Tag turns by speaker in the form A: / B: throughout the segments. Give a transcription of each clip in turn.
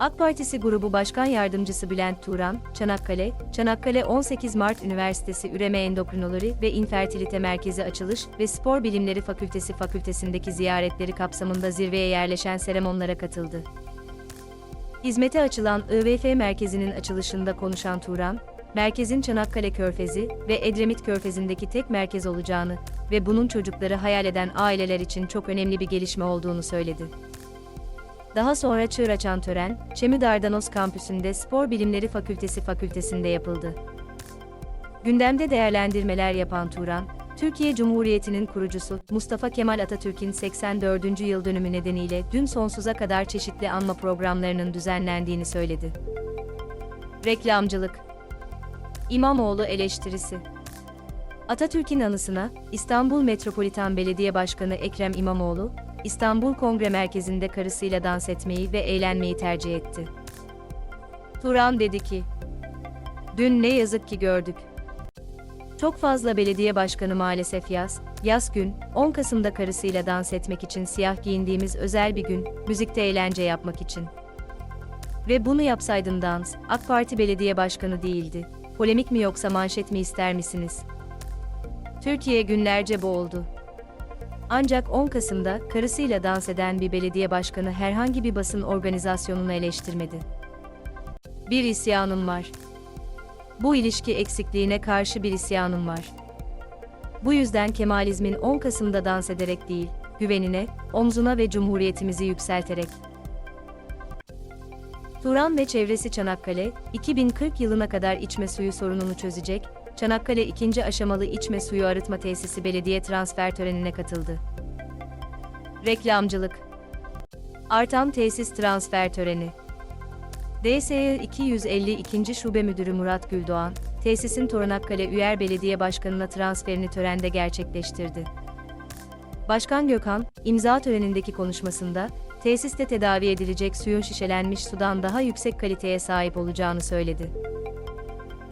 A: AK Partisi Grubu Başkan Yardımcısı Bülent Turan, Çanakkale, Çanakkale 18 Mart Üniversitesi Üreme Endokrinoloji ve İnfertilite Merkezi Açılış ve Spor Bilimleri Fakültesi fakültesindeki ziyaretleri kapsamında zirveye yerleşen seremonlara katıldı. Hizmete açılan IVF merkezinin açılışında konuşan Turan, merkezin Çanakkale Körfezi ve Edremit Körfezi'ndeki tek merkez olacağını ve bunun çocukları hayal eden aileler için çok önemli bir gelişme olduğunu söyledi. Daha sonra çığır açan tören, Çemü Dardanos kampüsünde Spor Bilimleri Fakültesi fakültesinde yapıldı. Gündemde değerlendirmeler yapan Turan, Türkiye Cumhuriyeti'nin kurucusu Mustafa Kemal Atatürk'ün 84. yıl dönümü nedeniyle dün sonsuza kadar çeşitli anma programlarının düzenlendiğini söyledi. Reklamcılık İmamoğlu eleştirisi Atatürk'ün anısına İstanbul Metropolitan Belediye Başkanı Ekrem İmamoğlu, İstanbul Kongre Merkezi'nde karısıyla dans etmeyi ve eğlenmeyi tercih etti. Turan dedi ki, Dün ne yazık ki gördük. Çok fazla belediye başkanı maalesef yaz, yaz gün, 10 Kasım'da karısıyla dans etmek için siyah giyindiğimiz özel bir gün, müzikte eğlence yapmak için. Ve bunu yapsaydın dans, AK Parti belediye başkanı değildi. Polemik mi yoksa manşet mi ister misiniz? Türkiye günlerce boğuldu. Ancak 10 Kasım'da karısıyla dans eden bir belediye başkanı herhangi bir basın organizasyonunu eleştirmedi. Bir isyanım var. Bu ilişki eksikliğine karşı bir isyanım var. Bu yüzden Kemalizmin 10 Kasım'da dans ederek değil, güvenine, omzuna ve cumhuriyetimizi yükselterek. Turan ve çevresi Çanakkale, 2040 yılına kadar içme suyu sorununu çözecek, Çanakkale 2. aşamalı içme suyu arıtma tesisi belediye transfer törenine katıldı. Reklamcılık Artan tesis transfer töreni DSE 252. Şube Müdürü Murat Güldoğan, tesisin Tornakkale Üyer Belediye Başkanı'na transferini törende gerçekleştirdi. Başkan Gökhan, imza törenindeki konuşmasında, tesiste tedavi edilecek suyun şişelenmiş sudan daha yüksek kaliteye sahip olacağını söyledi.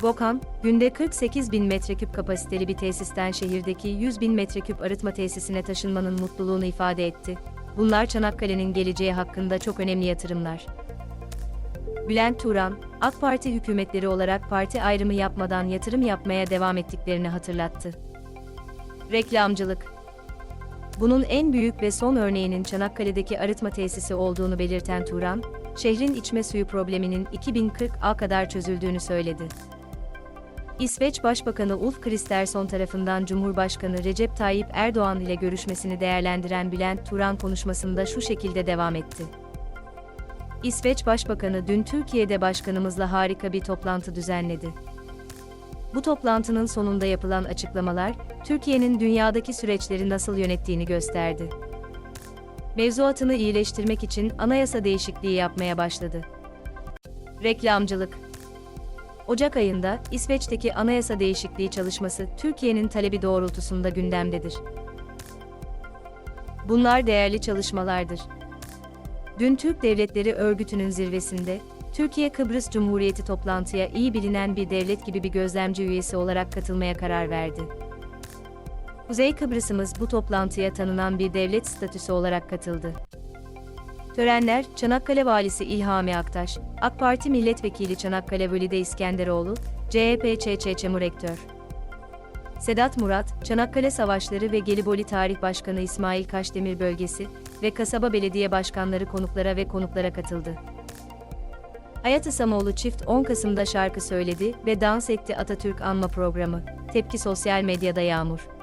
A: Gökhan, günde 48 bin metreküp kapasiteli bir tesisten şehirdeki 100 bin metreküp arıtma tesisine taşınmanın mutluluğunu ifade etti. Bunlar Çanakkale'nin geleceği hakkında çok önemli yatırımlar. Bülent Turan, AK Parti hükümetleri olarak parti ayrımı yapmadan yatırım yapmaya devam ettiklerini hatırlattı. Reklamcılık Bunun en büyük ve son örneğinin Çanakkale'deki arıtma tesisi olduğunu belirten Turan, şehrin içme suyu probleminin 2040'a kadar çözüldüğünü söyledi. İsveç Başbakanı Ulf Kristersson tarafından Cumhurbaşkanı Recep Tayyip Erdoğan ile görüşmesini değerlendiren Bülent Turan konuşmasında şu şekilde devam etti. İsveç Başbakanı dün Türkiye'de başkanımızla harika bir toplantı düzenledi. Bu toplantının sonunda yapılan açıklamalar, Türkiye'nin dünyadaki süreçleri nasıl yönettiğini gösterdi. Mevzuatını iyileştirmek için anayasa değişikliği yapmaya başladı. Reklamcılık Ocak ayında İsveç'teki anayasa değişikliği çalışması Türkiye'nin talebi doğrultusunda gündemdedir. Bunlar değerli çalışmalardır. Dün Türk Devletleri Örgütü'nün zirvesinde, Türkiye Kıbrıs Cumhuriyeti toplantıya iyi bilinen bir devlet gibi bir gözlemci üyesi olarak katılmaya karar verdi. Kuzey Kıbrıs'ımız bu toplantıya tanınan bir devlet statüsü olarak katıldı. Törenler, Çanakkale Valisi İlhami Aktaş, AK Parti Milletvekili Çanakkale Völide İskenderoğlu, CHP ÇÇ Çamur Rektör. Sedat Murat, Çanakkale Savaşları ve Gelibolu Tarih Başkanı İsmail Kaşdemir Bölgesi ve kasaba belediye başkanları konuklara ve konuklara katıldı. Hayat İsamoğlu çift 10 Kasım'da şarkı söyledi ve dans etti Atatürk anma programı. Tepki sosyal medyada yağmur.